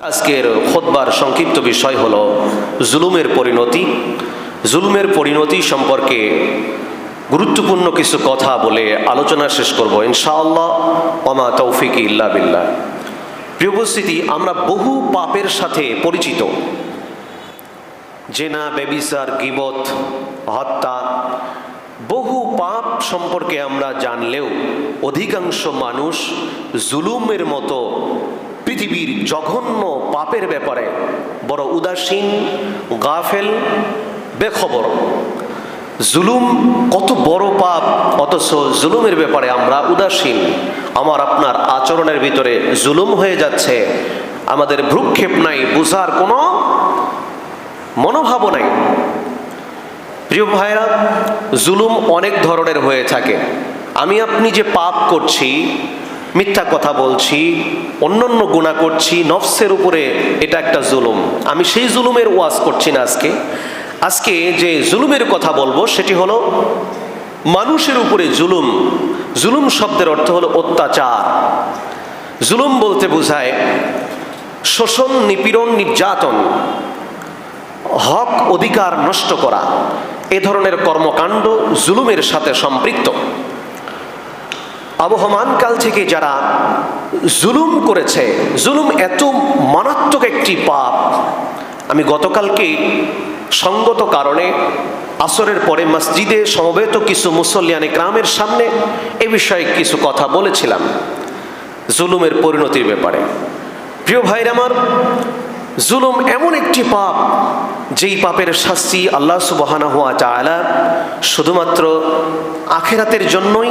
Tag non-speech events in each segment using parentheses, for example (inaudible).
আজকের খোদবার সংক্ষিপ্ত বিষয় হলো জুলুমের পরিণতি। জুলুমের পরিণতি সম্পর্কে গুরুত্বপূর্ণ কিছু কথা বলে আলোচনা শেষ করব ইনশাআল্লাহ। ওমা তৌফিক ইল্লা বিল্লাহ। প্রিয় উপস্থিতি, আমরা বহু পাপের সাথে পরিচিত। জেনা বেবিসার গিবত, হত্যা, বহু পাপ সম্পর্কে আমরা জানলেও অধিকাংশ মানুষ জুলুমের মতো পৃথিবীর জঘন্য পাপের ব্যাপারে বড় উদাসীন, গাফেল, বেখবর। জুলুম, কত বড় পাপ, অথচ জুলুমের ব্যাপারে আমরা উদাসীন। আমার, আপনার আচরণের ভিতরে জুলুম হয়ে যাচ্ছে। আমাদের ভ্রুক্ষেপ নাই, বুঝার কোনো মনোভাব নাই। প্রিয় ভাইরা জুলুম অনেক ধরনের হয়ে থাকে। আমি, আপনি যে পাপ করছি মিথ্যা কথা বলছি অন্য অন্য গুণা করছি, নফসের উপরে এটা একটা জুলুম। আমি সেই জুলুমের ওয়াজ করছি না আজকে। আজকে যে জুলুমের কথা বলব সেটি হলো মানুষের উপরে জুলুম। জুলুম শব্দের অর্থ হলো অত্যাচার। জুলুম বলতে বোঝায় শোষণ, নিপীড়ন, নির্যাতন, হক, অধিকার নষ্ট করা। এ ধরনের কর্মকাণ্ড জুলুমের সাথে সম্পৃক্ত। আবহমান কাল থেকে যারা জুলুম করেছে, জুলুম এত মারাত্মক একটি পাপ। আমি গতকালকে সঙ্গত কারণে আসরের পরে মসজিদে সমবেত কিছু মুসল্লিয়ানি গ্রামের সামনে এ বিষয়ে কিছু কথা বলেছিলাম, জুলুমের পরিণতির ব্যাপারে। প্রিয় ভাইর আমার, জুলুম এমন একটি পাপ, যেই পাপের শাস্তি আল্লাহ সুবহানা হওয়া চায়লা শুধুমাত্র আখেরাতের জন্যই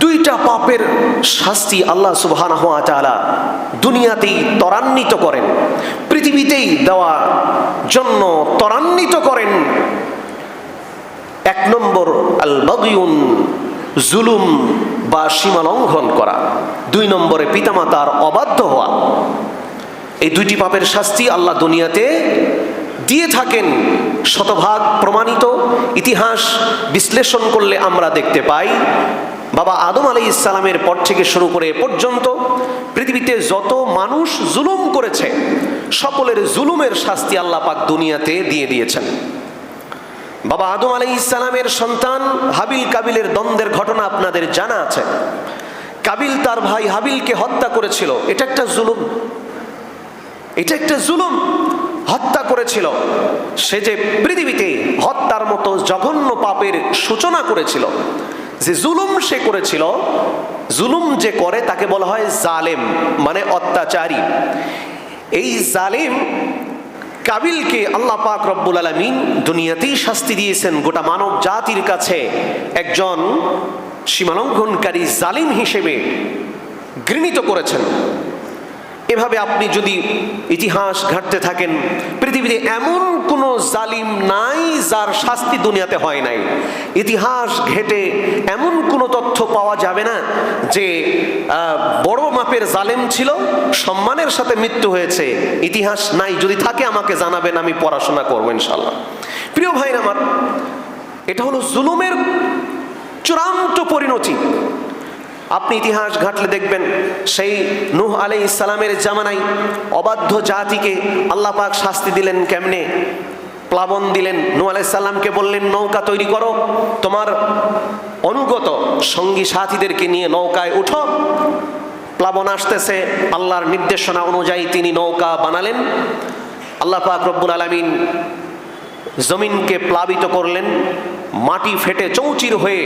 দুইটা পাপের শাস্তি আল্লাহ সুবহানাহু ওয়া তাআলা দুনিয়াতেই ত্বরান্বিত করেন, পৃথিবীতেই দেওয়া জন্য ত্বরান্বিত করেন। এক নম্বর আল বাগিউন জুলুম বা সীমা লঙ্ঘন করা। দুই নম্বরে, পিতামাতার অবাধ্য হওয়া। এই দুইটি পাপের শাস্তি আল্লাহ দুনিয়াতে দিয়ে থাকেন। শতভাগ প্রমাণিত ইতিহাস বিশ্লেষণ করলে আমরা দেখতে পাই বাবা আদম আলী ইসলামের পর থেকে শুরু করে পর্যন্ত পৃথিবীতে যত মানুষ জুলুম করেছে, সকলের জুলুমের শাস্তি আল্লাহ পাক দুনিয়াতে দিয়ে দিয়েছেন। বাবা আদম আলী ইসলামের সন্তান হাবিল কাবিলের দ্বন্দ্বের ঘটনা আপনাদের জানা আছে। কাবিল তার ভাই হাবিলকে হত্যা করেছিল। এটা একটা জুলুম। এটা একটা জুলুম। হত্যা করেছিল। সে যে পৃথিবীতে হত্যার মতো জঘন্য পাপের সূচনা করেছিল। যে জুলুম সে করেছিল, জুলুম যে করে তাকে বলা হয় জালেম মানে অত্যাচারী। এই জালেম কাবিলকে আল্লাহ পাক রব্বুল আলমিন দুনিয়াতেই শাস্তি দিয়েছেন গোটা মানব জাতির কাছে। একজন সীমালঙ্ঘনকারী জালিম হিসেবে ঘৃণিত করেছেন। এভাবে আপনি যদি ইতিহাস ঘাটতে থাকেন, পৃথিবীতে এমন কোনো জালিম নাই যার শাস্তি দুনিয়াতে হয় নাই। ইতিহাস ঘেটে এমন কোনো তথ্য পাওয়া যাবে না যে বড় মাপের জালেম ছিল, সম্মানের সাথে মৃত্যু হয়েছে। ইতিহাস নাই, যদি থাকে আমাকে জানাবেন, আমি পড়াশোনা করব ইনশাল্লাহ প্রিয় ভাই আমার, এটা হলো জুলুমের চূড়ান্ত পরিণতি। আপনি ইতিহাস ঘাটলে দেখবেন সেই নূহ আলাই ইসলামের জামানাই অবাধ্য জাতিকে আল্লাহ পাক শাস্তি দিলেন কেমনে? প্লাবন দিলেন নু আলাই সাল্লামকে বললেন, নৌকা তৈরি করো। তোমার অনুগত সঙ্গী সাথীদেরকে নিয়ে নৌকায় উঠো। প্লাবন আসতেছে, আল্লাহর নির্দেশনা অনুযায়ী তিনি নৌকা বানালেন। আল্লাহ পাক রব্বুল আলমিন জমিনকে প্লাবিত করলেন, মাটি ফেটে চৌচির হয়ে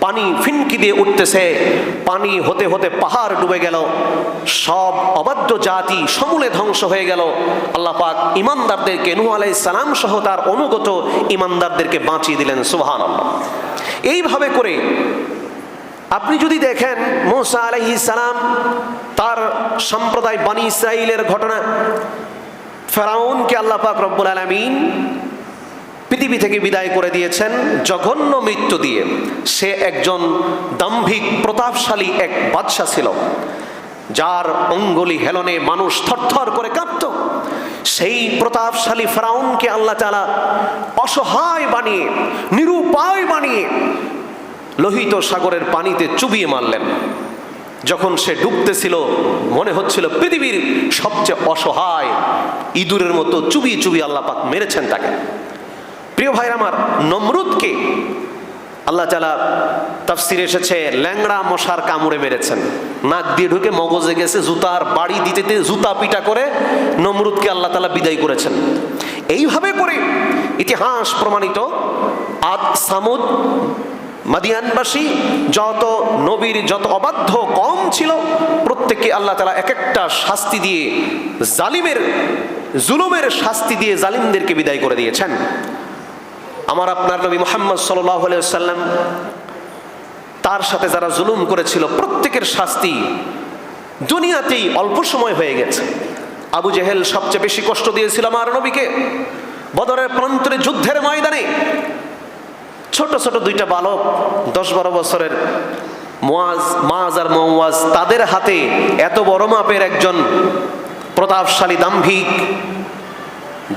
পানি ফিনকি দিয়ে উঠতেছে। পানি হতে হতে পাহাড় ডুবে গেল। সব অবাধ্য জাতি সমূলে ধ্বংস হয়ে গেল। আল্লাহ পাক ইমানদারদেরকে, নূহ আলাই সালাম সহ তার অনুগত ইমানদারদেরকে বাঁচিয়ে দিলেন আল্লাহ এইভাবে করে আপনি যদি দেখেন মোসা আলাইহিস সালাম, তার সম্প্রদায় বানী ইসরাইলের ঘটনা, ফেরাউনকে আল্লাহ পাক রব্বুল আলমিন পৃথিবী থেকে বিদায় করে দিয়েছেন জঘন্য মৃত্যু দিয়ে। সে একজন দাম্ভিক, প্রতাপশালী এক বাদশা ছিল, যার অঙ্গুলি হেলনে মানুষ থরথর করে কাঁপত। সেই প্রতাপশালী ফ্রাউনকে আল্লাহ তালা অসহায় বানিয়ে, নিরুপায় বানিয়ে লোহিত সাগরের পানিতে চুবিয়ে মারলেন। যখন সে ডুবতেছিল, মনে হচ্ছিল পৃথিবীর সবচেয়ে অসহায় ইঁদুরের মতো চুবিয়ে চুবিয়ে আল্লাহ পাক মেরেছেন তাকে। প্রিয় ভাইর আমার, নমরুদকে আল্লাহ তালা তাফসির এসেছে, ল্যাংড়া মশার কামড়ে মেরেছেন। নাক দিয়ে ঢুকে মগজে গেছে, জুতার বাড়ি দিতে দিতে জুতা পিটা করে নমরুদকে আল্লাহ তালা বিদায় করেছেন। এইভাবে করে ইতিহাস প্রমাণিত, আদ সামুদ মাদিয়ানবাসী যত নবীর যত অবাধ্য কম ছিল, প্রত্যেককে আল্লাহ তালা এক একটা শাস্তি দিয়ে জালিমের, জুলুমের শাস্তি দিয়ে জালিমদেরকে বিদায় করে দিয়েছেন। আমার আপনার নবী মোহাম্মদ সাল্লাহ সাল্লাম তার সাথে যারা জুলুম করেছিল, প্রত্যেকের শাস্তি দুনিয়াতেই অল্প সময় হয়ে গেছে। আবু জেহেল সবচেয়ে বেশি কষ্ট দিয়েছিল আমার নবীকে। বদরের প্রান্তরে যুদ্ধের ময়দানে ছোট ছোট দুইটা বালক, দশ বারো বছরের মোয়াজ মাজ আর মৌয়াজ তাদের হাতে এত বড় মাপের একজন প্রতাপশালী দাম্ভিক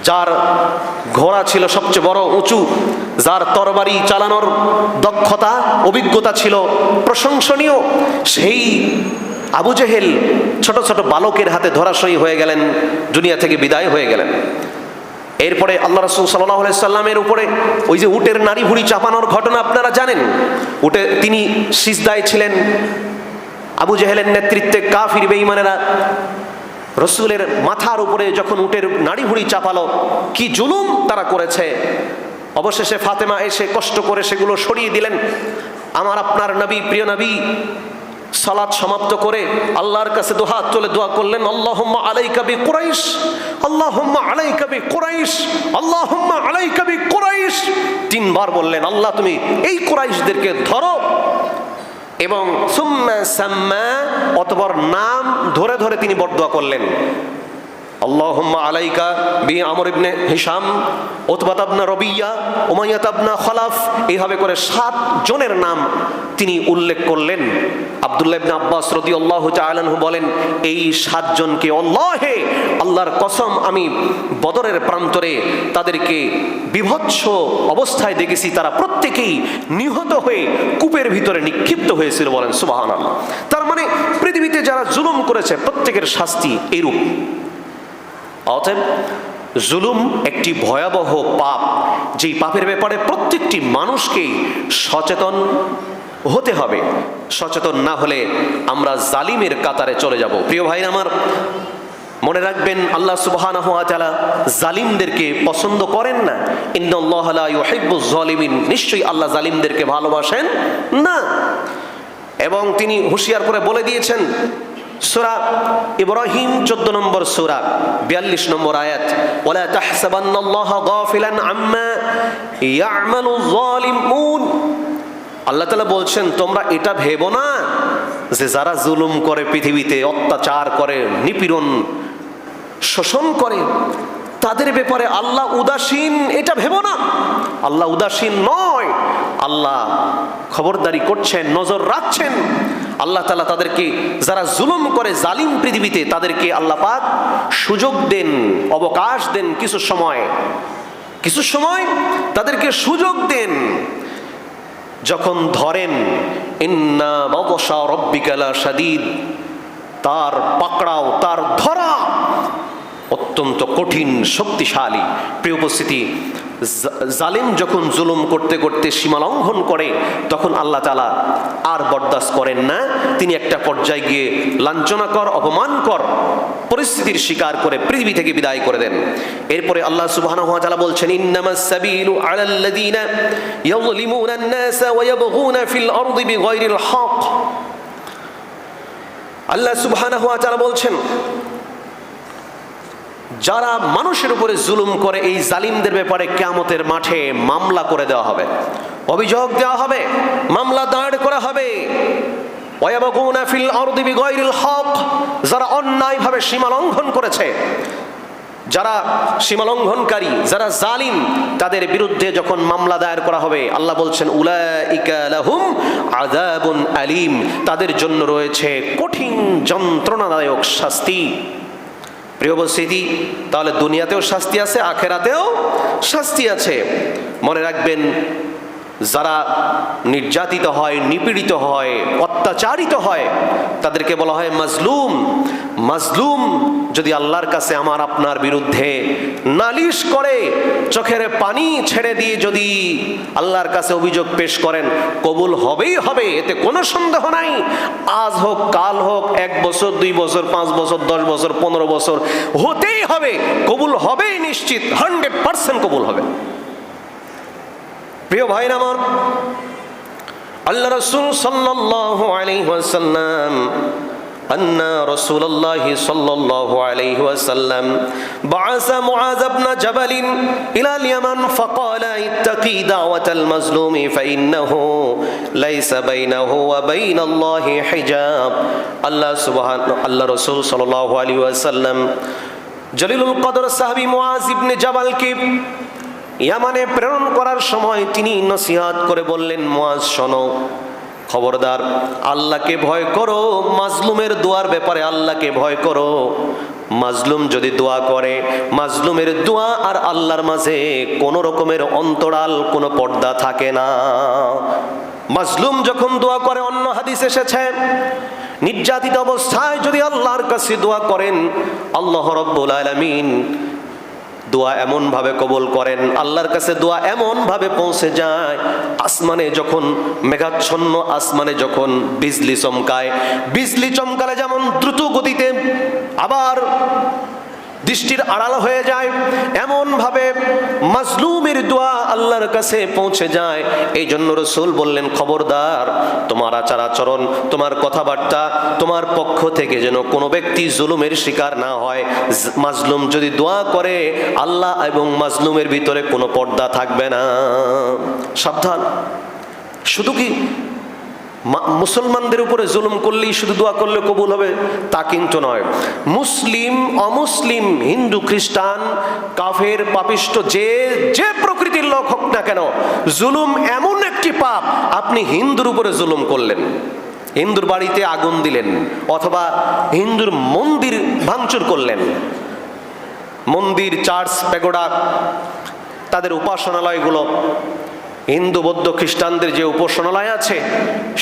যার ঘোড়া ছিল সবচেয়ে বড় উঁচু, যার তরবারি চালানোর দক্ষতা, অভিজ্ঞতা ছিল প্রশংসনীয়, সেই আবু জেহেল ছোট ছোট বালকের হাতে ধরাশয়ী হয়ে গেলেন, দুনিয়া থেকে বিদায় হয়ে গেলেন। এরপরে আল্লাহ রসুল সাল্লাহ সাল্লামের উপরে ওই যে উটের নারী ভুড়ি চাপানোর ঘটনা আপনারা জানেন? উটে তিনি সিজদায় ছিলেন, আবু জেহেলের নেতৃত্বে কাফির বেঈমানেরা রসুলের মাথার উপরে যখন উটের নাড়ি ভুড়ি চাপালো, কি জুলুম তারা করেছে? অবশেষে ফাতেমা এসে কষ্ট করে সেগুলো সরিয়ে দিলেন। আমার আপনার নবী, প্রিয় নবী, সালাদ সমাপ্ত করে আল্লাহর কাছে দোহাত চলে দোয়া করলেন, আল্লাহম্মা আলাই কবি কুরাইশ, আল্লাহম্মা আলাই কবি কুরাইশ, আল্লাহম্মা আলাই কবি কুরাইশ। তিনবার বললেন, আল্লাহ, তুমি এই কুরাইশদেরকে ধরো এবং সুম্মা সাম্মা অতপর নাম ধরে ধরে তিনি বরদোয়া করলেন। আল্লাহুম্মা আলাইকা বি আমর ইবনে হিসাম ওতবাত আবনা রবিয়া ওমাইয়াত আবনা খলাফ, এইভাবে করে সাত জনের নাম তিনি উল্লেখ করলেন। আব্দুল্লাহ ইবনে আব্বাস রাদিয়াল্লাহু তাআলা আনহু বলেন, এই সাতজনকে আল্লাহে আল্লাহর কসম আমি বদরের প্রান্তরে তাদেরকে বিভৎস অবস্থায় দেখেছি। তারা প্রত্যেকেই নিহত হয়ে কূপের ভিতরে নিক্ষিপ্ত হয়েছিল বলেন, সুবহানাল্লাহ। তার মানে পৃথিবীতে যারা জুলুম করেছে, প্রত্যেকের শাস্তি এরূপ। অতএব জুলুম একটি ভয়াবহ পাপ, যেই পাপের ব্যাপারে প্রত্যেকটি মানুষকেই সচেতন হতে হবে। সচেতন না হলে আমরা জালিমের কাতারে চলে যাব। প্রিয় ভাই আমার, মনে রাখবেন, আল্লাহ তাআলা জালিমদেরকে পছন্দ করেন না। জালিমিন নিশ্চয়ই আল্লাহ জালিমদেরকে ভালোবাসেন না। এবং তিনি হুঁশিয়ার করে বলে দিয়েছেন সুরা ইব্রাহিম চোদ্দ নম্বর সুরা, বিয়াল্লিশ নম্বর আয়াত ওলা তাহসাবান্নাল্লাহ গাফিলান আম্মা ইয়ামালু যালিমুন আল্লাহ তাআলা বলছেন, তোমরা এটা ভেবো না যে যারা জুলুম করে পৃথিবীতে, অত্যাচার করে, নিপীড়ন, শোষণ করে, তাদের ব্যাপারে আল্লাহ উদাসীন, এটা ভেবো না। আল্লাহ উদাসীন নয়। আল্লাহ খবরদারি করছেন, নজর রাখছেন। আল্লাহ তালা তাদেরকে যারা জুলুম করে জালিম পৃথিবীতে তাদেরকে আল্লাহ পাক সুযোগ দেন, অবকাশ দেন কিছু সময়। কিছু সময় তাদেরকে সুযোগ দেন। যখন ধরেন তার পাকড়াও, তার ধরা অত্যন্ত কঠিন, শক্তিশালী। প্রিয় উপস্থিতি জালিম যখন জুলুম করতে করতে সীমা লঙ্ঘন করে, তখন আল্লাহ তালা আর বরদাস্ত করেন না। তিনি একটা পর্যায়ে গিয়ে লাঞ্ছনাকর অপমানকর পরিস্থিতির শিকার করে পৃথিবী থেকে বিদায় করে দেন। এরপরে আল্লাহ তাআলা বলছেন আল্লাহ তাআলা বলছেন যারা মানুষের উপরে জুলুম করে, এই জালিমদের ব্যাপারে কেয়ামতের মাঠে মামলা করে দেওয়া হবে। অভিযোগ দেওয়া হবে, মামলা দাঁড় করা হবে। যারা অন্যায়ভাবে সীমা লঙ্ঘন করেছে, যারা সীমালঙ্ঘনকারী যারা জালিম, তাদের বিরুদ্ধে যখন মামলা দায়ের করা হবে, আল্লাহ বলছেন, উলাইকা লাহুম আযাবুন আলিম, তাদের জন্য রয়েছে কঠিন যন্ত্রণাদায়ক শাস্তি। প্রিয় উপস্থিতি, তাহলে দুনিয়াতেও শাস্তি আছে, আখেরাতেও শাস্তি আছে। মনে রাখবেন, যারা নির্যাতিত হয়, নিপীড়িত হয়, অত্যাচারিত হয়, তাদেরকে বলা হয় মাজলুম। মাজলুম যদি আল্লাহর কাছে আমার আপনার বিরুদ্ধে নালিশ করে, চোখের পানি ছেড়ে দিয়ে যদি আল্লাহর কাছে অভিযোগ পেশ করেন, কবুল হবেই হবে, এতে কোনো সন্দেহ নাই। আজ হোক, কাল হোক, এক বছর, দুই বছর, পাঁচ বছর, দশ বছর, পনেরো বছর, হতেই হবে, কবুল হবেই নিশ্চিত, হান্ড্রেড পার্সেন্ট কবুল হবে। প্রিয় ভাই আমার, আল্লাহ রসুল ওয়াসাল্লাম أن رسول الله صلى الله عليه وسلم بعث معاذ بن جبل إلى اليمن فقال اتقي دعوة المظلوم فإنه ليس بينه وبين الله حجاب الله سبحانه الله رسول صلى الله عليه وسلم জলিলুল কদর সাহাবি মুআজ ইবনে জাবালকে ইয়ামানে প্রেরণ করার সময় তিনি নসিহাত করে বললেন মুআজ শোনো খবরদার, আল্লাহকে ভয় করো, মাজলুমের দোয়ার ব্যাপারে আল্লাহকে ভয় করো। মাজলুম যদি দোয়া করে, মাজলুমের দোয়া আর আল্লাহর মাঝে কোনো রকমের অন্তরাল, কোনো পর্দা থাকে না। মাজলুম যখন দোয়া করে, অন্য হাদিস এসেছে, নির্যাতিত অবস্থায় যদি আল্লাহর কাছে দোয়া করেন, আল্লাহ রব্বুল আলামিন দোয়া এমন ভাবে কবল করেন, আল্লাহর কাছে দোয়া এমন ভাবে পৌঁছে যায়, আসমানে যখন মেঘাচ্ছন্ন আসমানে যখন বিজলি চমকায়, বিজলি চমকালে যেমন দ্রুত গতিতে আবার দৃষ্টির আড়াল হয়ে যায় এমন ভাবে মাজলুমের দোয়া আল্লাহর কাছে পৌঁছে যায়। এই জন্য রসুল বললেন, খবরদার, তোমার আচার আচরণ, তোমার কথাবার্তা, তোমার পক্ষ থেকে যেন কোনো ব্যক্তি জুলুমের শিকার না হয়। মাজলুম যদি দোয়া করে, আল্লাহ এবং মাজলুমের ভিতরে কোনো পর্দা থাকবে না। সাবধান। শুধু কি মুসলমানদের উপরে জুলুম করলেই শুধু দোয়া করলে কবুল হবে, তা কিন্তু নয়। মুসলিম, অমুসলিম, হিন্দু, খ্রিস্টান, কাফের পাপিষ্ট যে যে প্রকৃতির লোক হোক না কেন, জুলুম এমন একটি পাপ, আপনি হিন্দুর উপরে জুলুম করলেন। হিন্দুর বাড়িতে আগুন দিলেন, অথবা হিন্দুর মন্দির ভাঙচুর করলেন। মন্দির, চার্চ পেগোডা তাদের উপাসনালয়গুলো হিন্দু বৌদ্ধ খ্রিস্টানদের যে উপাসনালয় আছে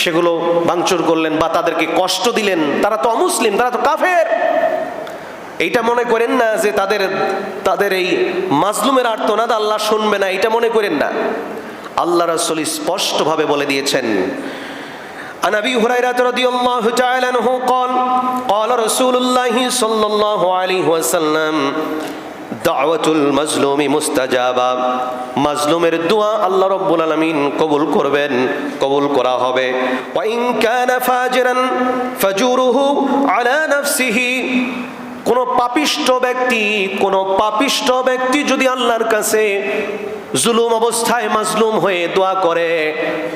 সেগুলো ভাঙচুর করলেন বা তাদেরকে কষ্ট দিলেন তারা তো অমুসলিম তারা তো কাফের এইটা মনে করেন না যে তাদের তাদের এই মাজলুমের আর্তনাদ আল্লাহ শুনবে না এটা মনে করেন না আল্লাহ রাসূল স্পষ্টভাবে বলে দিয়েছেন عن ابي هريره رضي الله تعالى عنه قال قال رسول الله صلى الله عليه وسلم দাওয়াতুল মাজলুমি মুস্তাজাবা। মাজলুমের দোয়া আল্লাহ রব্বুল আলামিন কবুল করবেন, কবুল করা হবে। ওয়া ইন কানা ফাজিরান ফাজুরুহু আলা নাফসিহি। কোন পাপিষ্ট ব্যক্তি, কোন পাপিষ্ট ব্যক্তি যদি আল্লাহর কাছে জুলুম অবস্থায় মাজলুম হয়ে দোয়া করে,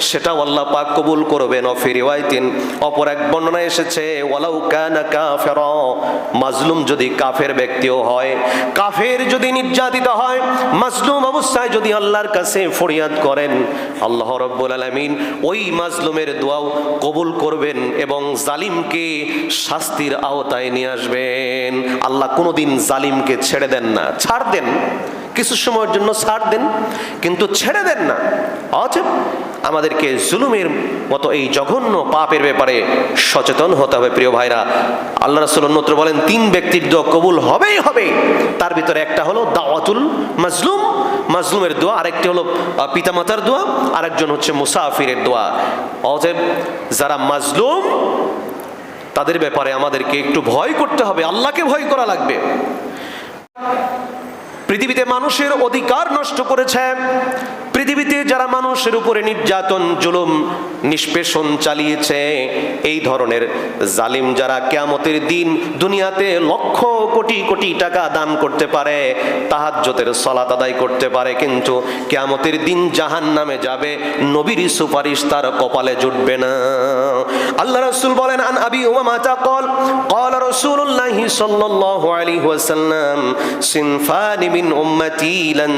সেটাও আল্লাহ পাক কবুল করবেন। অফির ওয়াইতিন অপর এক বর্ণনা এসেছে, ওয়ালাউ কানা কাফের, মাজলুম যদি কাফের ব্যক্তিও হয়, কাফের যদি নির্যাতিত হয়, মাজলুম অবস্থায় যদি আল্লাহর কাছে ফরিয়াদ করেন, আল্লাহ রব্বুল আলামিন ওই মাজলুমের দোয়াও কবুল করবেন এবং জালিমকে শাস্তির আওতায় নিয়ে আসবেন। আল্লাহ কোনোদিন জালিমকে ছেড়ে দেন না, ছাড় দেন। কিছু সময়ের জন্য ছাড় দেন, কিন্তু ছেড়ে দেন না। অতএব আমাদেরকে জুলুমের মতো এই জঘন্য পাপের ব্যাপারে সচেতন হতে হবে, প্রিয় ভাইরা। আল্লাহ রাসূল অন্যত্র বলেন, তিন ব্যক্তির দোয়া কবুল হবেই হবে। তার ভিতরে একটা হলো দাওয়াতুল মাজলুম। মাজলুমের দোয়া, আরেকটি হলো পিতামাতার দোয়া, আরেকজন হচ্ছে মুসাফিরের দোয়া। অতএব যারা মাজলুম, তাদের ব্যাপারে আমাদেরকে একটু ভয় করতে হবে। আল্লাহকে ভয় করা লাগবে। পৃথিবীতে মানুষের অধিকার নষ্ট করেছে। পৃথিবীতে যারা মানুষের উপরে নির্যাতন, জুলুম, নিষ্পেষণ চালিয়েছে, এই ধরনের জালিম যারা কেয়ামতের দিন দুনিয়াতে লক্ষ কোটি কোটি টাকা দান করতে পারে তাহাজ্যতের সলাত আদায় করতে পারে, কিন্তু কেয়ামতের দিন জাহান নামে যাবে, নবীর সুপারিশ তার কপালে জুটবে না। আল্লাহ রসুল বলেন, আন আবি উমামাতা কল কল রসুল্লাহ সাল্লাল্লাহু আলাইহি ওয়াসাল্লাম, সিনফানি মিন উম্মতি লান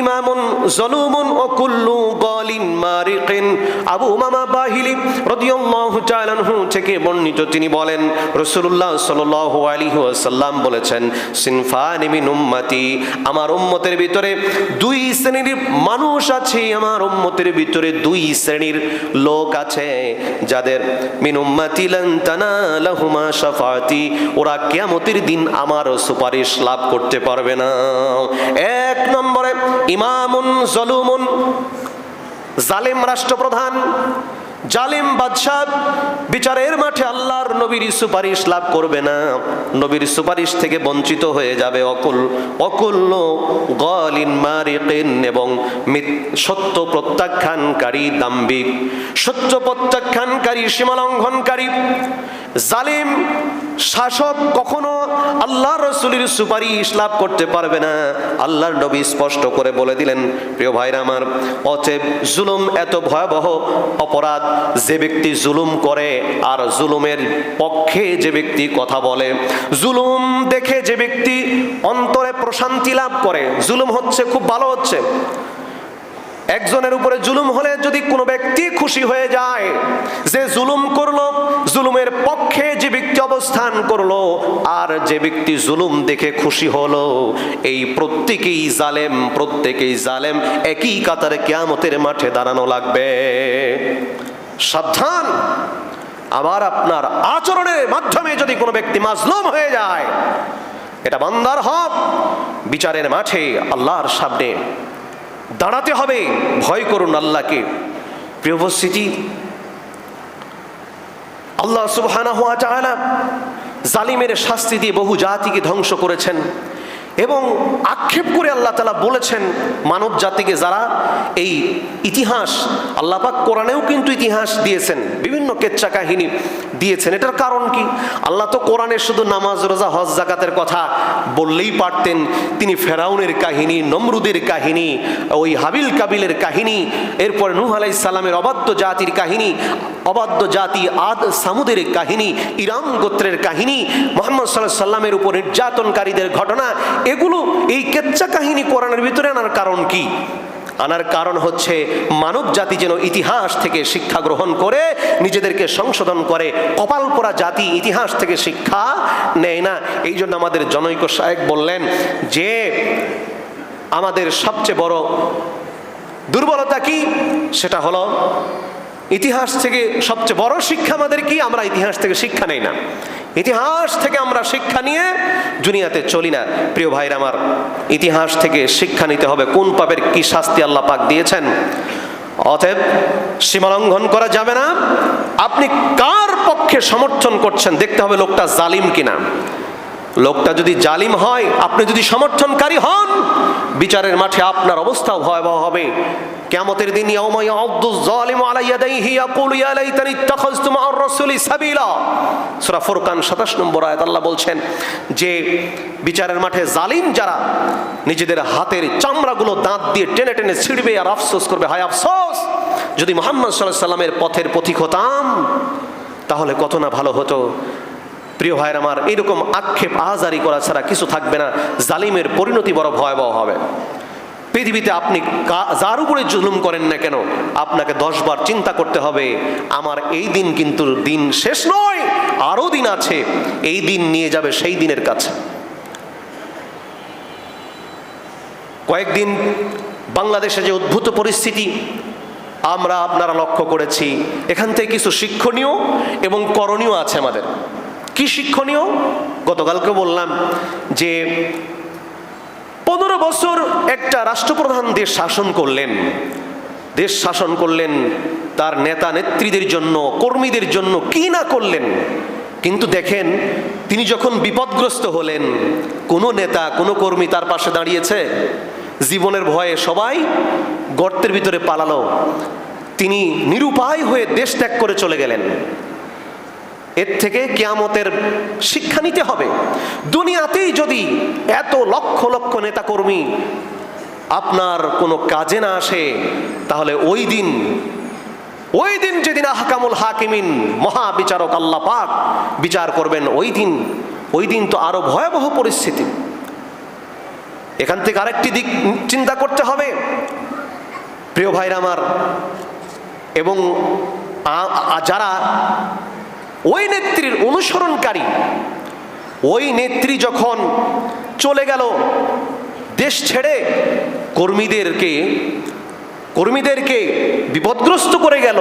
ইমামুন মারিকিন। আবু থেকে বর্ণিত তিনি বলেন বলেছেন, সিনফানি আমার উম্মতের ভিতরে দুই শ্রেণির মানুষ আছে, আমার উম্মতের ভিতরে দুই শ্রেণির লোক আছে, যাদের মিন উম্মতি ওরা কিয়ামতের দিন আমার সুপারিশ লাভ করতে পারবে না। এক নম্বরে ইমামুন জলুমুন জালিম রাষ্ট্রপ্রধান জালিম বাদশাহ বিচারের মাঠে আল্লাহর নবীর সুপারিশ লাভ করবে না। নবীর সুপারিশ থেকে বঞ্চিত হয়ে যাবে অকুল, অকুল্য গলিন মারিকিন এবং সত্য প্রত্যাখ্যানকারী দাম্বিক সত্য প্রত্যাখ্যানকারী সীমালঙ্ঘনকারী। জালিম শাসক কখনো আল্লাহ রসুলির সুপারিশ লাভ করতে পারবে না। আল্লাহর নবী স্পষ্ট করে বলে দিলেন, প্রিয় ভাইরা আমার, অতএব জুলুম এত ভয়াবহ অপরাধ যে ব্যক্তি জুলুম করে আর জুলুমের পক্ষে যে ব্যক্তি কথা বলে। জুলুম দেখে যে ব্যক্তি অন্তরে প্রশান্তি লাভ করে। জুলুম হচ্ছে, খুব ভালো হচ্ছে। একজনের উপরে জুলুম হলে যদি কোনো ব্যক্তি খুশি হয়ে যায়, যে জুলুম করল, জুলুমের পক্ষে যে ব্যক্তি অবস্থান করল, আর যে ব্যক্তি জুলুম দেখে খুশি হলো, এই প্রত্যেকেই জালেম প্রত্যেকেই জালেম, একই কাতারে কেয়ামতের মাঠে দাঁড়ানো লাগবে। সাবধান। আবার আপনার আচরণের মাধ্যমে যদি কোনো ব্যক্তি মাজলুম হয়ে যায়, এটা বান্দার হক। বিচারের মাঠে আল্লাহর সামনে দাঁড়াতে হবে। ভয় করুন আল্লাহকে। প্রিয় উপস্থিতি, আল্লাহ সুবহানাহু ওয়া তাআলা জালিমের শাস্তি দিয়ে বহু জাতিকে ধ্বংস করেছেন। এবং আক্ষেপ করে আল্লাহ তালা বলেছেন মানব জাতিকে যারা এই ইতিহাস, আল্লাহ পাক কোরআনেও কিন্তু ইতিহাস দিয়েছেন, বিভিন্ন কেচ্চা কাহিনী দিয়েছেন। এটার কারণ কি? আল্লাহ তো কোরআনে শুধু নামাজ, রোজা, হজ জাকাতের কথা বললেই পারতেন। তিনি ফেরাউনের কাহিনী, নমরুদের কাহিনী, ওই হাবিল কাবিলের কাহিনী, এরপরে নূহ আলাই সালামের অবাধ্য জাতির কাহিনী অবাধ্য জাতি আদ সামুদের কাহিনী, ইরাম গোত্রের কাহিনী, মোহাম্মদ সাল্লাহ সাল্লামের উপর নির্যাতনকারীদের ঘটনা, এগুলো এই কেচ্চা কাহিনী কোরআনের ভিতরে আনার কারণ কি? আনার কারণ হচ্ছে মানব জাতি যেন ইতিহাস থেকে শিক্ষা গ্রহণ করে, নিজেদেরকে সংশোধন করে, কপাল পোড়া জাতি ইতিহাস থেকে শিক্ষা নেয় না। এই জন্য আমাদের জনৈক সাহেব বললেন যে, আমাদের সবচেয়ে বড় দুর্বলতা কি? সেটা হলো ইতিহাস থেকে সবচেয়ে বড় শিক্ষা আমাদের কি? আমরা ইতিহাস থেকে শিক্ষা নেই না। ইতিহাস থেকে আমরা শিক্ষা নিয়ে দুনিয়াতে চলি না। প্রিয় ভাইরা আমার, ইতিহাস থেকে শিক্ষা নিতে হবে। কোন পাপের কি শাস্তি আল্লাহ পাক দিয়েছেন? অতএব সীমালঙ্ঘন করা যাবে না। আপনি কার পক্ষে সমর্থন করছেন দেখতে হবে লোকটা জালিম কিনা। লোকটা যদি জালিম হয়, আপনি যদি সমর্থনকারী হন, বিচারের মাঠে আপনার অবস্থাও ভয়াবহ হবে। কিয়ামতের দিন সূরা ফুরকান 27 নম্বর আয়াত আল্লাহ বলছেন যে, বিচারের মাঠে জালিম যারা নিজেদের হাতের চামড়াগুলো দাঁত দিয়ে টেনে টেনে ছিঁড়বে আর আফসোস করবে, হায় আফসোস! যদি মোহাম্মদ আলাইহি সাল্লামের পথের পথিক হতাম, তাহলে কত না ভালো হতো। প্রিয় ভাইয়ের আমার, এরকম আক্ষেপ আহাজারি করা ছাড়া কিছু থাকবে না। জালিমের পরিণতি বড় ভয়াবহ হবে। পৃথিবীতে আপনি যার উপরে জুলুম করেন না কেন, আপনাকে দশবার চিন্তা করতে হবে, আমার এই দিন কিন্তু দিন শেষ নয়, আরও দিন আছে, এই দিন নিয়ে যাবে সেই দিনের কাছে। কয়েকদিন বাংলাদেশে যে অদ্ভুত পরিস্থিতি, আমরা আপনারা লক্ষ্য করেছি, এখান থেকে কিছু শিক্ষণীয় এবং করণীয় আছে আমাদের। কি শিক্ষণীয়? গতকালকে বললাম যে পনেরো বছর একটা রাষ্ট্রপ্রধান দেশ শাসন করলেন। দেশ শাসন করলেন, তার নেতা নেত্রীদের জন্য, কর্মীদের জন্য কি না করলেন? কিন্তু দেখেন, তিনি যখন বিপদগ্রস্ত হলেন, কোনো নেতা, কোনো কর্মী তার পাশে দাঁড়িয়েছে। জীবনের ভয়ে সবাই গর্তের ভিতরে পালালো। তিনি নিরুপায় হয়ে দেশ ত্যাগ করে চলে গেলেন। এর থেকে কেয়ামতের শিক্ষা নিতে হবে। দুনিয়াতেই যদি এত লক্ষ লক্ষ নেতাকর্মী আপনার কোনো কাজে না আসে, তাহলে ওই দিন ওই দিন যেদিন আহকামুল হাকিমিন মহাবিচারক আল্লাহ পাক বিচার করবেন, ওই দিন ওই দিন তো আরও ভয়াবহ পরিস্থিতি। এখান থেকে আরেকটি দিক চিন্তা করতে হবে। প্রিয় ভাইরা আমার, এবং যারা ওই নেত্রীর অনুসরণকারী, ওই নেত্রী যখন চলে গেল দেশ ছেড়ে, কর্মীদেরকে কর্মীদেরকে বিপদগ্রস্ত করে গেল,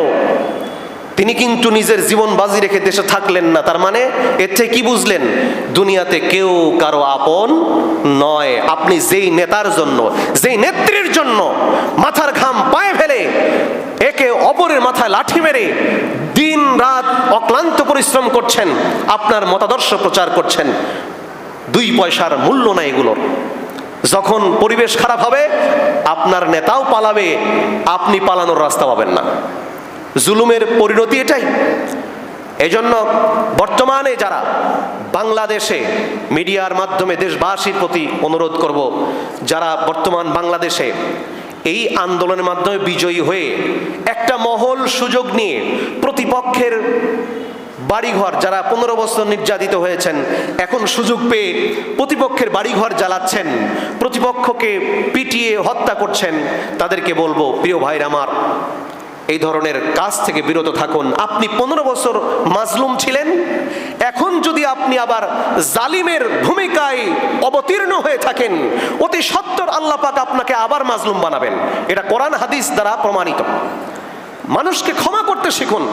তিনি কিন্তু নিজের জীবন বাজি রেখে দেশে থাকলেন না। তার মানে এর থেকে কি বুঝলেন? দুনিয়াতে কেউ কারও আপন নয়। আপনি যেই নেতার জন্য, যেই নেত্রীর জন্য মাথার ঘাম পায়ে ফেলে লাঠি মেরে দিন রাত অক্লান্ত পরিশ্রম করছেন, আপনার মতাদর্শ প্রচার করছেন, দুই পয়সার মূল্য নাই এগুলোর। যখন পরিবেশ খারাপ হবে, আপনার নেতাও পালাবে, আপনি পালানোর রাস্তা পাবেন না। জুলুমের পরিণতি এটাই। এজন্য বর্তমানে যারা বাংলাদেশে মিডিয়ার মাধ্যমে দেশবাসীর প্রতি অনুরোধ করব, যারা বর্তমান বাংলাদেশে এই আন্দোলনের মাধ্যমে বিজয়ী হয়ে একটা মহল সুযোগ নিয়ে প্রতিপক্ষের বাড়িঘর যারা পনেরো বছর নির্যাতিত হয়েছেন, এখন সুযোগ পেয়ে প্রতিপক্ষের বাড়িঘর জ্বালাচ্ছেন, প্রতিপক্ষকে পিটিয়ে হত্যা করছেন, তাদেরকে বলব, প্রিয় ভাইর আমার এই ধরনের কাজ থেকে বিরত থাকুন। আপনি পনেরো বছর মাজলুম ছিলেন। এখন যদি আপনি আবার জালিমের ভূমিকায় অবতীর্ণ হয়ে থাকেন, অতি সত্তর আল্লাহ পাক আপনাকে আবার মাজলুম বানাবেন। এটা কোরআন হাদিস দ্বারা প্রমাণিত। মানুষকে ক্ষমা করতে শিখুন।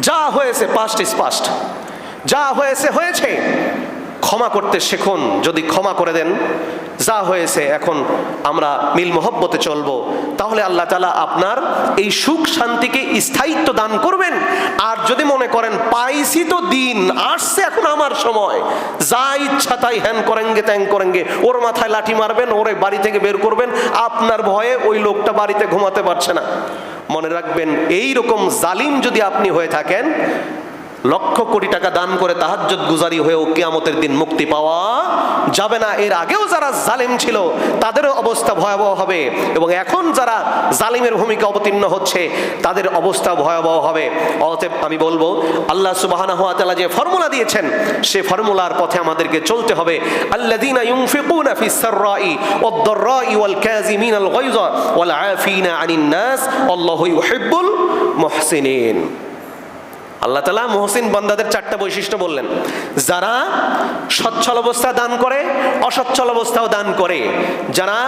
যা হয়েছে পাস্ট ইজ পাস্ট যা হয়েছে হয়েছে। ক্ষমা করতে শিখুন। যদি ক্ষমা করে দেন যা হয়েছে, এখন আমরা মিল মোহব্বতে চলবো। তাহলে আল্লাহ তালা আপনার এই সুখ শান্তিকে স্থায়িত্ব দান করবেন। আর যদি মনে করেন, পাইছি তো দিন, আসছে এখন আমার সময়। যা ইচ্ছা তাই হ্যান করেঙ্গে, ত্যাং করেঙ্গে। ওর মাথায় লাঠি মারবেন, ওরে বাড়ি থেকে বের করবেন। আপনার ভয়ে ওই লোকটা বাড়িতে ঘুমাতে পারছে না। মনে রাখবেন এই রকম জালিম যদি আপনি হয়ে থাকেন লক্ষ কোটি টাকা দান করে তাহাজ্জুদ গুজারি হয়েও কিয়ামতের দিন মুক্তি পাওয়া যাবে না। এর আগেও যারা জালিম ছিল, তাদেরও অবস্থা ভয়াবহ হবে এবং এখন যারা জালিমের ভূমিকা অবতীর্ণ হচ্ছে, তাদের অবস্থা ভয়াবহ হবে। অতএব আমি বলব, আল্লাহ সুবাহানা তাআলা যে ফর্মুলা দিয়েছেন, সে ফর্মুলার পথে আমাদেরকে চলতে হবে। আল্লাযীনা ইউনফিকুনা ফিস সাররাই ওয়াদ-দাররাই ওয়াল কাযিমিনাল গায়যা ওয়াল আফিনা আনিন নাস, আল্লাহু ইউহিব্বুল মুহসিনিন। আল্লাহ তালা মহসিন বন্দাদের চারটা বৈশিষ্ট্য বললেন। যারা সচ্ছল অবস্থা দান করে, অসচ্ছল অবস্থাও দান করে। যারা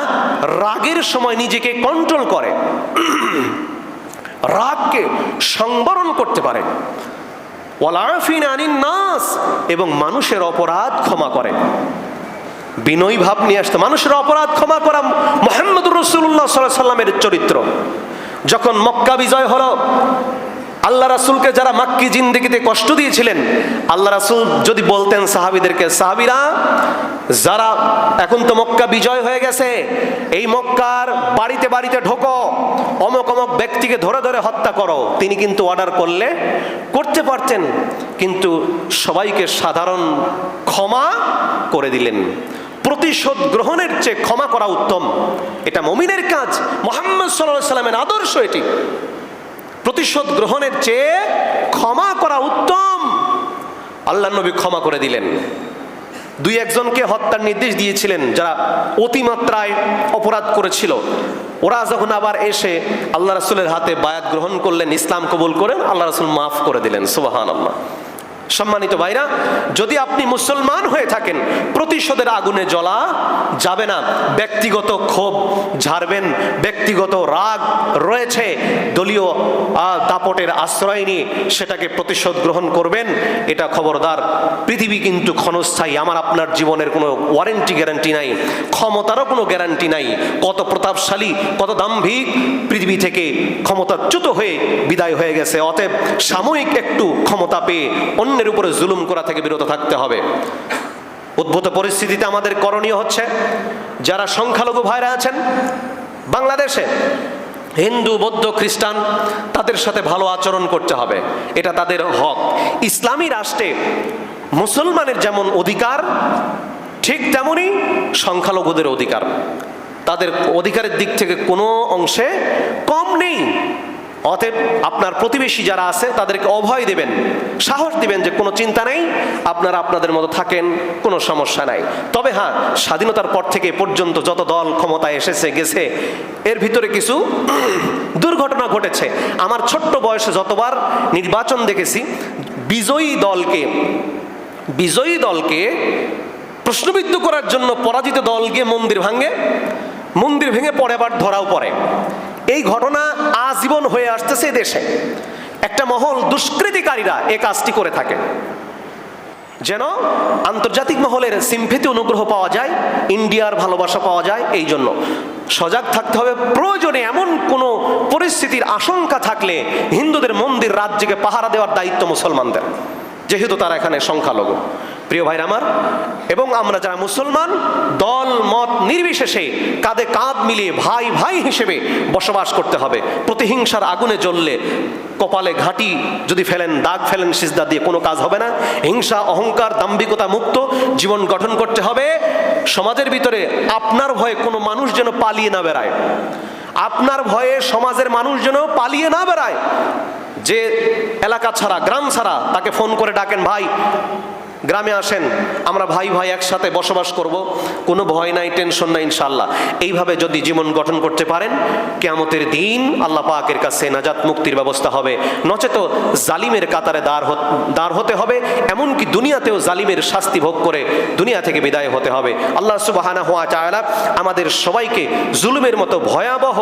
রাগের সময় নিজেকে কন্ট্রোল করে, (clears throat) রাগকে সংবরণ করতে পারে। নাস, এবং মানুষের অপরাধ ক্ষমা করে। বিনয়ী ভাব নিয়ে আসতো, মানুষের অপরাধ ক্ষমা করা মোহাম্মদুর রসুল্লাহ সাল্লাহ সাল্লামের চরিত্র। যখন মক্কা বিজয় হলো আল্লাহ রাসুলকে যারা মাক্কি জিন্দিগিতে কষ্ট দিয়েছিলেন, আল্লাহ রাসুল যদি বলতেন সাহাবিদেরকে, সাহাবিরা, যারা এখন তো মক্কা বিজয় হয়ে গেছে, এই মক্কার বাড়িতে বাড়িতে ঢোকো, অমক অমক ব্যক্তিকে ধরে ধরে হত্যা করো। তিনি কিন্তু অর্ডার করলে, করতে পারতেন, কিন্তু সবাইকে সাধারণ ক্ষমা করে দিলেন। প্রতিশোধ গ্রহণের চেয়ে ক্ষমা করা উত্তম। এটা মমিনের কাজ। মোহাম্মদ সাল্লাহ সাল্লামের আদর্শ এটি। প্রতিশোধ গ্রহণের চেয়ে ক্ষমা করা উত্তম। আল্লাহ নবী ক্ষমা করে দিলেন। দুই একজনকে হত্যার নির্দেশ দিয়েছিলেন যারা অতিমাত্রায় অপরাধ করেছিল। ওরা যখন আবার এসে আল্লাহ রাসুলের হাতে বায়াত গ্রহণ করলেন, ইসলাম কবুল করেন আল্লাহ রাসুল মাফ করে দিলেন। সুবাহান আল্লাহ সম্মানিত ভাইরা, যদি আপনি মুসলমান হয়ে থাকেন, প্রতিশোধের আগুনে জ্বলা যাবে না। ব্যক্তিগত ক্ষোভ ঝাড়বেন, ব্যক্তিগত রাগ রয়েছে। দলীয় দাপটের আশ্রয় নিয়ে সেটাকে প্রতিশোধ গ্রহণ করবেন। এটা খবরদার। পৃথিবী কিন্তু ক্ষণস্থায়ী। আমার আপনার জীবনের কোনো ওয়ারেন্টি গ্যারান্টি নাই, ক্ষমতারও কোনো গ্যারান্টি নাই। কত প্রতাপশালী, কত দাম্ভিক পৃথিবী থেকে ক্ষমতাচ্যুত হয়ে বিদায় হয়ে গেছে। অতএব সাময়িক একটু ক্ষমতা পেয়ে অন্যের উপরে জুলুম করা থেকে বিরত থাকতে হবে। উদ্ভূত পরিস্থিতিতে আমাদের করণীয় হচ্ছে, যারা সংখ্যালঘু ভাইরা আছেন, বাংলাদেশে হিন্দু, বৌদ্ধ, খ্রিস্টান, তাদের সাথে ভালো আচরণ করতে হবে। এটা তাদের হক। ইসলামী রাষ্ট্রে মুসলমানের যেমন অধিকার, ঠিক তেমনই সংখ্যালঘুদের অধিকার। তাদের অধিকারের দিক থেকে কোনো অংশে কম নেই। অতএব আপনার প্রতিবেশী যারা আছে, তাদেরকে অভয় দেবেন, সাহস দিবেন যে কোনো চিন্তা নেই, আপনারা আপনাদের মতো থাকেন, কোনো সমস্যা নাই। তবে হ্যাঁ স্বাধীনতার পর থেকে পর্যন্ত যত দল ক্ষমতায় এসেছে, গেছে, এর ভিতরে কিছু দুর্ঘটনা ঘটেছে। আমার ছোট্ট বয়সে যতবার নির্বাচন দেখেছি, বিজয়ী দলকে বিজয়ী দলকে প্রশ্নবিদ্ধ করার জন্য পরাজিত দল গিয়ে মন্দির ভাঙে, মন্দির ভেঙে পরে আবার ধরাও পড়ে। এই ঘটনা আজীবন হয়ে আসতেছে দেশে। একটা মহল দুষ্কৃতিকারীরা এ কাজটি করে থাকে। যেন আন্তর্জাতিক মহলের সিম্ফিতে অনুগ্রহ পাওয়া যায়, ইন্ডিয়ার ভালোবাসা পাওয়া যায়, এই জন্য। সজাগ থাকতে হবে। প্রয়োজনে এমন কোনো পরিস্থিতির আশঙ্কা থাকলে হিন্দুদের মন্দির রাজ্যকে পাহারা দেওয়ার দায়িত্ব মুসলমানদের। যেহেতু তারা এখানে সংখ্যালঘু। প্রিয় ভাইরা আমার, এবং আমরা যারা মুসলমান, দল, মত নির্বিশেষে কাঁধে কাঁধ মিলিয়ে ভাই ভাই হিসেবে বসবাস করতে হবে। প্রতিহিংসার আগুনে জ্বললে কপালে ঘাঁটি যদি ফেলেন, দাগ ফেলেন, সিজদা দিয়ে কোনো কাজ হবে না। হিংসা, অহংকার, দাম্ভিকতা মুক্ত জীবন গঠন করতে হবে। সমাজের ভিতরে আপনার ভয়ে কোনো মানুষ যেন পালিয়ে না বেড়ায়। আপনার ভয়ে সমাজের মানুষ যেন পালিয়ে না বেড়ায়। যে এলাকা ছাড়া, গ্রাম ছাড়া তাকে ফোন করে ডাকেন, ভাই গ্রামে আসেন, আমরা ভাই ভাই একসাথে বসবাস করব, কোনো ভয় নাই টেনশন নাই ইনশাল্লাহ এইভাবে যদি জীবন গঠন করতে পারেন, কেয়ামতের দিন আল্লাহ পাকের কাছে নাজাত মুক্তির ব্যবস্থা হবে। নচেত জালিমের কাতারে দাঁড় দাঁড় হতে হবে, এমনকি দুনিয়াতেও জালিমের শাস্তি ভোগ করে দুনিয়া থেকে বিদায় হতে হবে। আল্লাহ সুবাহানা হওয়া চায়লা আমাদের সবাইকে জুলুমের মতো ভয়াবহ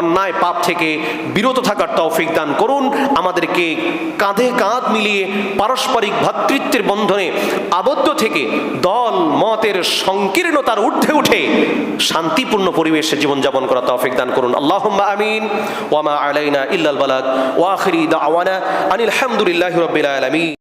অন্যায় পাপ থেকে বিরত থাকার তৌফিক দান করুন। আমাদেরকে কাঁধে কাঁধ মিলিয়ে পারস্পরিক ভ্রাতৃত্বের বন্ধনে আবদ্ধ থেকে দল, মতের সংকীর্ণতার ঊর্ধ্বে উঠে শান্তিপূর্ণ পরিবেশে জীবনযাপন করা তৌফিক দান করুন। আল্লাহ আমিন। ওয়ামা আলাইনা ইল্লাল ওয়াখরি দা আওয়ানা আনিল হামদুলিল্লাহি রাব্বিল আলামিন।